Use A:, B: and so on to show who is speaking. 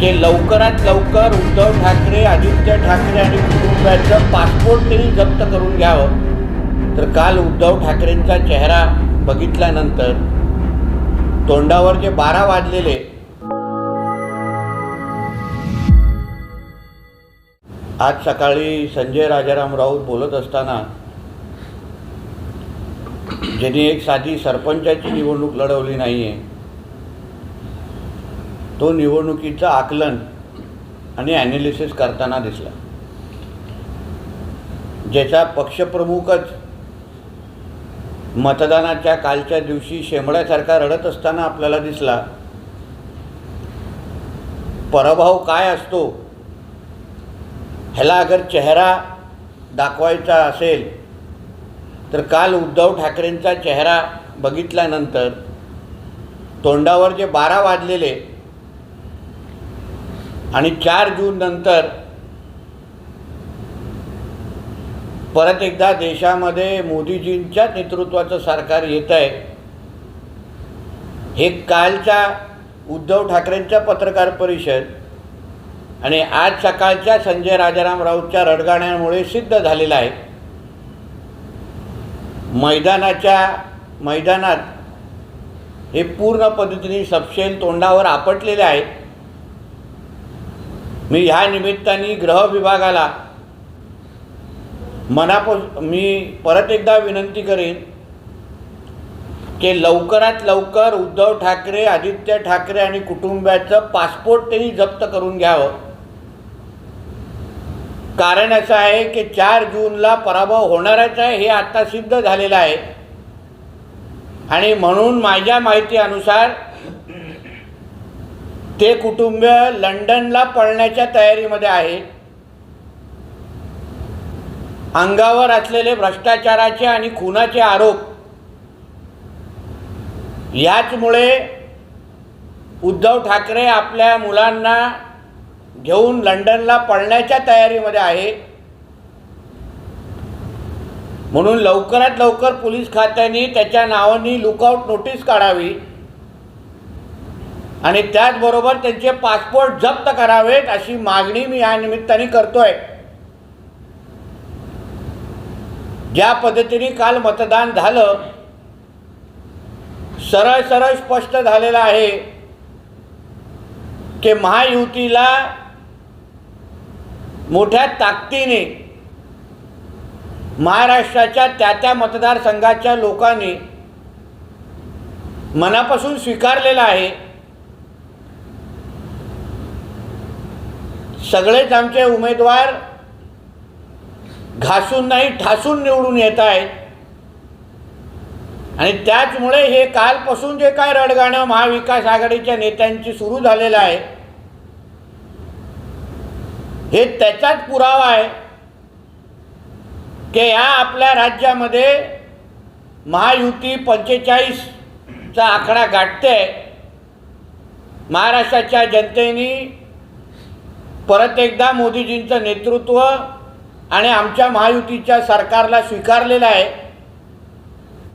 A: की लवकरात लवकर उद्धव ठाकरे आदित्य ठाकरे आणि कुटुंबाचं पासपोर्ट तरी जप्त करून घ्यावं. तर काल उद्धव ठाकरेंचा चेहरा बघितल्यानंतर तोंडावर जे बारा वाजलेले आज सकाळी संजय राजाराम राऊत बोलत असताना ज्यांनी एक साधी सरपंचाची निवडणूक लढवली नाही आहे तो निवडणुकीचं आकलन आणि ॲनालिसिस करताना दिसला. ज्याचा पक्षप्रमुखच मतदानाच्या कालच्या दिवशी शेंबड्यासारखा रडत असताना आपल्याला दिसला पराभव काय असतो? ह्याला अगर चेहरा दाखवायचा असेल तर काल उद्धव ठाकरेंचा चेहरा बघितल्यानंतर तोंडावर जे बारा वाजलेले आणि चार जून नंतर परत एकदा देशामध्ये मोदीजींच्या नेतृत्वाचं सरकार येत आहे. हे कालच्या उद्धव ठाकरेंच्या पत्रकार परिषद आणि आज सकाळच्या संजय राजाराम राऊतच्या रडगाण्यामुळे सिद्ध झालेलं आहे. मैदानाच्या मैदानात हे पूर्ण पद्धतीने सपशेल तोंडावर आपटलेले आहेत मी ह्या निमित्ताने ग्रह विभागाला मनापास मी परत एकदा विनंती करेन की लवकरात लवकर उद्धव ठाकरे आदित्य ठाकरे आणि कुटुंबाचं पासपोर्ट त्यांनी जप्त करून घ्यावं. कारण असं आहे की चार जूनला पराभव होणारच आहे हे आता सिद्ध झालेलं आहे. आणि म्हणून माझ्या माहितीनुसार ते कुटुंब लंडनला पळण्याच्या तयारीमध्ये आहे. अंगावर असलेले भ्रष्टाचाराचे आणि खुनाचे आरोप. याचमुळे उद्धव ठाकरे आपल्या मुलांना घेऊन लंडनला पळण्याच्या तयारीमध्ये आहे. म्हणून लवकरात लवकर पोलीस खात्याने त्याच्या नावाने लुकआउट नोटीस काढावी. आणि त्याचबरोबर त्यांचे पासपोर्ट जप्त करावेत अशी मागणी मी या निमित्ताने करतोय. ज्या पद्धतीने काल मतदान झालं सरळ सरळ स्पष्ट झालेलं आहे की महायुतीला मोठ्या ताकदीने महाराष्ट्राच्या त्या त्या मतदारसंघाच्या लोकांनी मनापासून स्वीकारलेलं आहे. सगळेच आमचे उमेदवार घासून नाही ठासून निवडून येत आहेत. आणि त्याचमुळे हे कालपासून जे काय रडगाणं महाविकास आघाडीच्या नेत्यांची सुरू झालेलं आहे हे त्याचाच पुरावा आहे की या आपल्या राज्यामध्ये महायुती पंचेचाळीसचा आकडा गाठते महाराष्ट्राच्या जनतेने परत एकदा मोदीजींचं नेतृत्व आणि आमच्या महायुतीच्या सरकारला स्वीकारलेलं आहे.